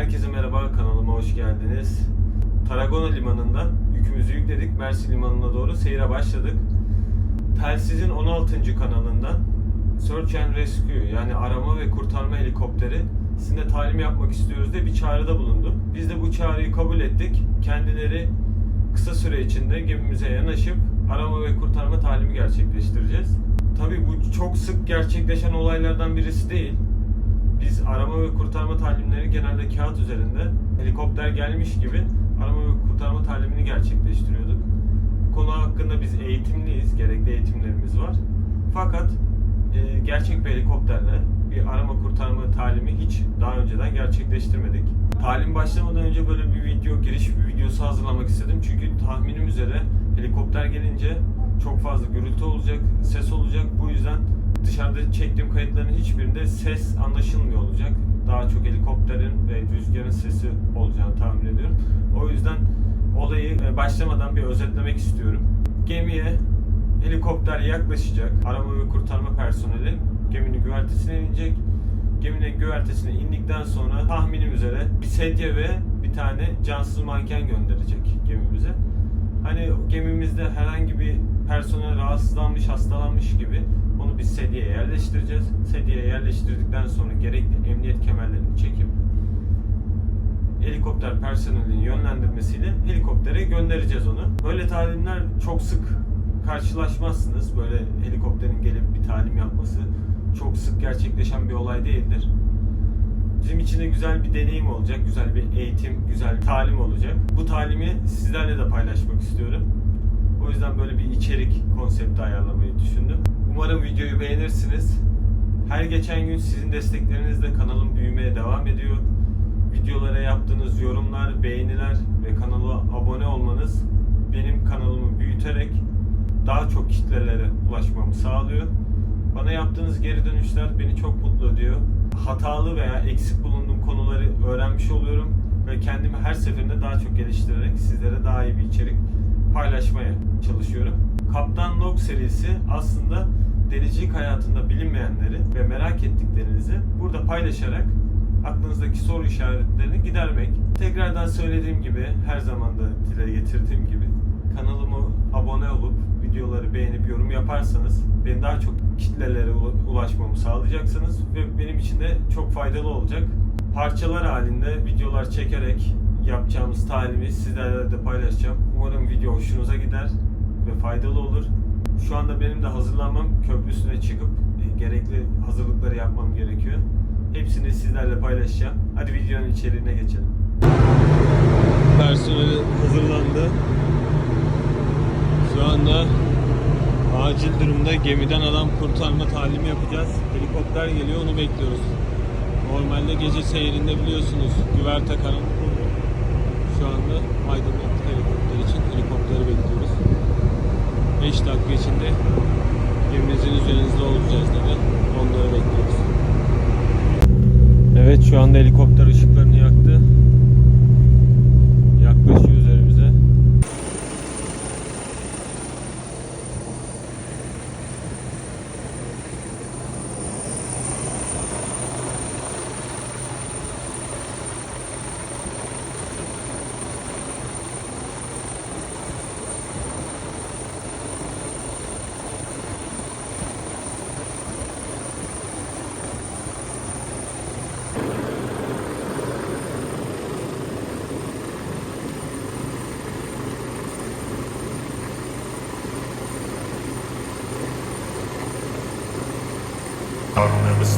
Herkese merhaba, kanalıma hoş geldiniz. Tarragona limanından yükümüzü yükledik. Mersin limanına doğru seyre başladık. Telsiz'in 16. kanalından Search and Rescue yani arama ve kurtarma helikopteri sizinle talim yapmak istiyoruz diye bir çağrıda bulundu. Biz de bu çağrıyı kabul ettik. Kendileri kısa süre içinde gemimize yanaşıp arama ve kurtarma talimi gerçekleştireceğiz. Tabii bu çok sık gerçekleşen olaylardan birisi değil. Biz arama ve kurtarma talimleri genelde kağıt üzerinde helikopter gelmiş gibi arama ve kurtarma talimini gerçekleştiriyorduk. Bu konu hakkında biz eğitimliyiz, gerekli eğitimlerimiz var. Fakat e, gerçek bir helikopterle bir arama kurtarma talimi hiç daha önceden gerçekleştirmedik. Talim başlamadan önce böyle bir video, giriş bir videosu hazırlamak istedim. Çünkü tahminim üzere helikopter gelince çok fazla gürültü olacak, ses olacak. Bu yüzden dışarıda çektiğim kayıtların hiçbirinde ses anlaşılmıyor olacak. Daha çok helikopterin ve rüzgarın sesi olacağını tahmin ediyorum. O yüzden olayı e, başlamadan bir özetlemek istiyorum. Gemiye helikopter yaklaşacak. Arama ve kurtarma personeli geminin güvertesine inecek. Geminin güvertesine indikten sonra tahminim üzere bir sedye ve bir tane cansız manken gönderecek gemimize. Hani gemimizde herhangi bir personel rahatsızlanmış, hastalanmış gibi biz sedyeye yerleştireceğiz. Sedyeye yerleştirdikten sonra gerekli emniyet kemerlerini çekip helikopter personelinin yönlendirmesiyle helikoptere göndereceğiz onu. Böyle talimler çok sık karşılaşmazsınız. Böyle helikopterin gelip bir talim yapması çok sık gerçekleşen bir olay değildir. Bizim için de güzel bir deneyim olacak, güzel bir eğitim, güzel bir talim olacak. Bu talimi sizlerle de paylaşmak istiyorum. O yüzden böyle bir içerik konsepti ayarlamayı düşündüm. Umarım videoyu beğenirsiniz. Her geçen gün sizin desteklerinizle kanalım büyümeye devam ediyor. Videolara yaptığınız yorumlar, beğeniler ve kanala abone olmanız benim kanalımı büyüterek daha çok kitlelere ulaşmamı sağlıyor. Bana yaptığınız geri dönüşler beni çok mutlu ediyor. Hatalı veya eksik bulunduğum konuları öğrenmiş oluyorum ve kendimi her seferinde daha çok geliştirerek sizlere daha iyi bir içerik paylaşmaya çalışıyorum. Kaptan Log serisi aslında denizcilik hayatında bilinmeyenleri ve merak ettiklerinizi burada paylaşarak aklınızdaki soru işaretlerini gidermek. Tekrardan söylediğim gibi, her zaman da dile getirdiğim gibi kanalıma abone olup videoları beğenip yorum yaparsanız beni daha çok kitlelere ula- ulaşmamı sağlayacaksınız ve benim için de çok faydalı olacak. Parçalar halinde videolar çekerek yapacağımız talimi sizlerle de paylaşacağım. Umarım video hoşunuza gider ve faydalı olur. Şu anda benim de hazırlanmam, köprü üstüne çıkıp e, gerekli hazırlıkları yapmam gerekiyor. Hepsini sizlerle paylaşacağım. Hadi videonun içeriğine geçelim. Personel hazırlandı. Şu anda acil durumda gemiden adam kurtarma talimi yapacağız. Helikopter geliyor onu bekliyoruz. Normalde gece seyrinde biliyorsunuz güverte karanlık oluyor. Şu anda aydınlattık helikopter için helikopteri bekliyoruz. 5 dakika içinde gemimizin üzerinizde olacağız dedi. Onları bekliyoruz. Evet şu anda helikopter ışıklarını yaktı.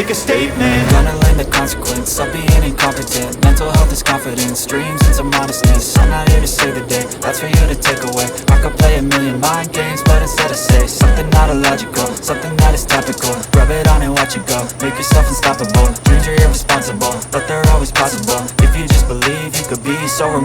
make a statement. Gonna learn the consequence of being incompetent. Mental health is confidence, dreams into modestness I'm not here to save the day, that's for you to take away. I could play a million mind games,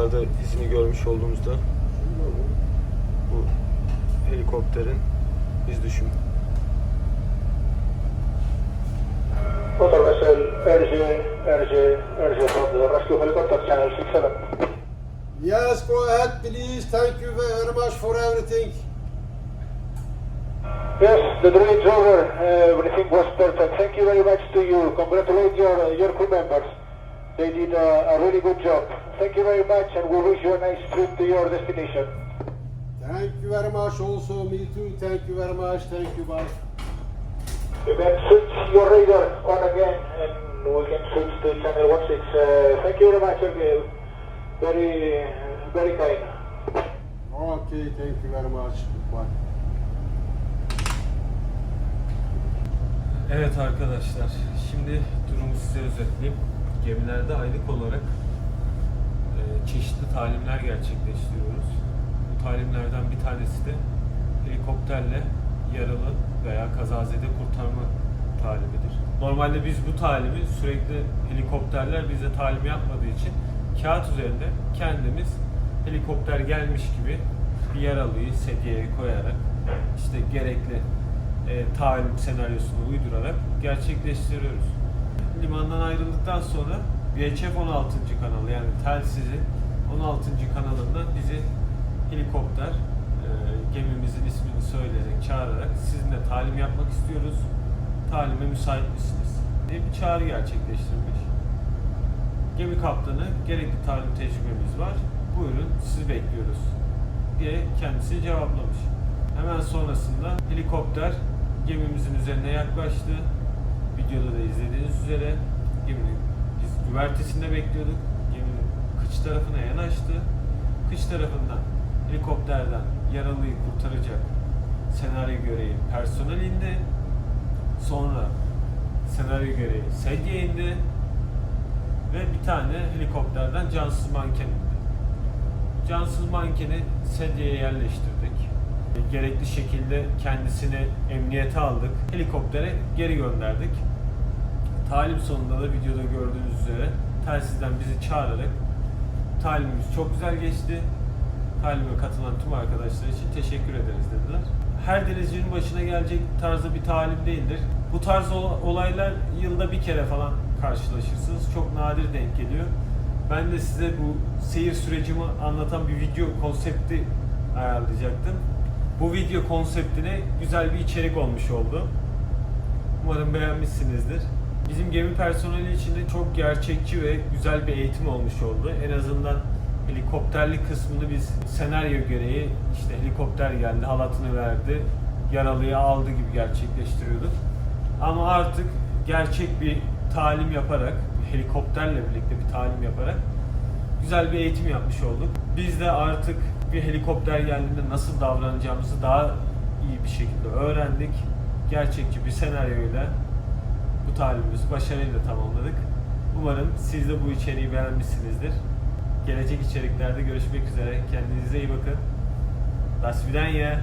Burada da izini görmüş olduğumuzda bu helikopterin iz 67. Yes, go ahead, please. Thank you very much for everything. Yes, the drill is over. Uh, everything was perfect. Thank you very much to you. Congratulate your, your crew members. They did a, a really good job. Thank you very much and we wish you a nice trip to your destination. Thank you very much. Also, me too. Thank you very much. Thank you. Bye. You can switch your radar on again and we can switch to channel 16. Uh, thank you very much, okay. Very, very kind. Okay, thank you very much. Bye. Evet arkadaşlar, şimdi durumu size özetleyeyim. Gemilerde aylık olarak e, çeşitli talimler gerçekleştiriyoruz. Bu talimlerden bir tanesi de helikopterle yaralı veya kazazede kurtarma talimidir. Normalde biz bu talimi sürekli helikopterler bize talim yapmadığı için kağıt üzerinde kendimiz helikopter gelmiş gibi bir yaralıyı sedyeye koyarak işte gerekli e, talim senaryosunu uydurarak gerçekleştiriyoruz. Limandan ayrıldıktan sonra VHF 16. kanalı yani telsizin 16. kanalından bizi helikopter e, gemimizin ismini söyleyerek çağırarak sizinle talim yapmak istiyoruz. Talime müsait misiniz? diye bir çağrı gerçekleştirmiş. Gemi kaptanı gerekli talim tecrübemiz var. Buyurun sizi bekliyoruz diye kendisi cevaplamış. Hemen sonrasında helikopter gemimizin üzerine yaklaştı. Videoda da izlediğiniz üzere geminin biz güvertesinde bekliyorduk. Geminin kıç tarafına yanaştı. Kıç tarafından helikopterden yaralıyı kurtaracak senaryo gereği personel indi. Sonra senaryo gereği sedye indi. Ve bir tane helikopterden cansız manken indi. Cansız mankeni sedyeye yerleştirdik. Gerekli şekilde kendisini emniyete aldık. Helikoptere geri gönderdik. Talim sonunda da videoda gördüğünüz üzere telsizden bizi çağırarak talimimiz çok güzel geçti. Talime katılan tüm arkadaşlar için teşekkür ederiz dediler. Her denizcinin başına gelecek tarzda bir talim değildir. Bu tarz ol- olaylar yılda bir kere falan karşılaşırsınız. Çok nadir denk geliyor. Ben de size bu seyir sürecimi anlatan bir video konsepti ayarlayacaktım. Bu video konseptine güzel bir içerik olmuş oldu. Umarım beğenmişsinizdir. Bizim gemi personeli için de çok gerçekçi ve güzel bir eğitim olmuş oldu. En azından helikopterli kısmını biz senaryo gereği işte helikopter geldi, halatını verdi, yaralıyı aldı gibi gerçekleştiriyorduk. Ama artık gerçek bir talim yaparak, helikopterle birlikte bir talim yaparak güzel bir eğitim yapmış olduk. Biz de artık bir helikopter geldiğinde nasıl davranacağımızı daha iyi bir şekilde öğrendik. Gerçekçi bir senaryoyla bu talimimizi başarıyla tamamladık. Umarım siz de bu içeriği beğenmişsinizdir. Gelecek içeriklerde görüşmek üzere. Kendinize iyi bakın. Das Vidanya.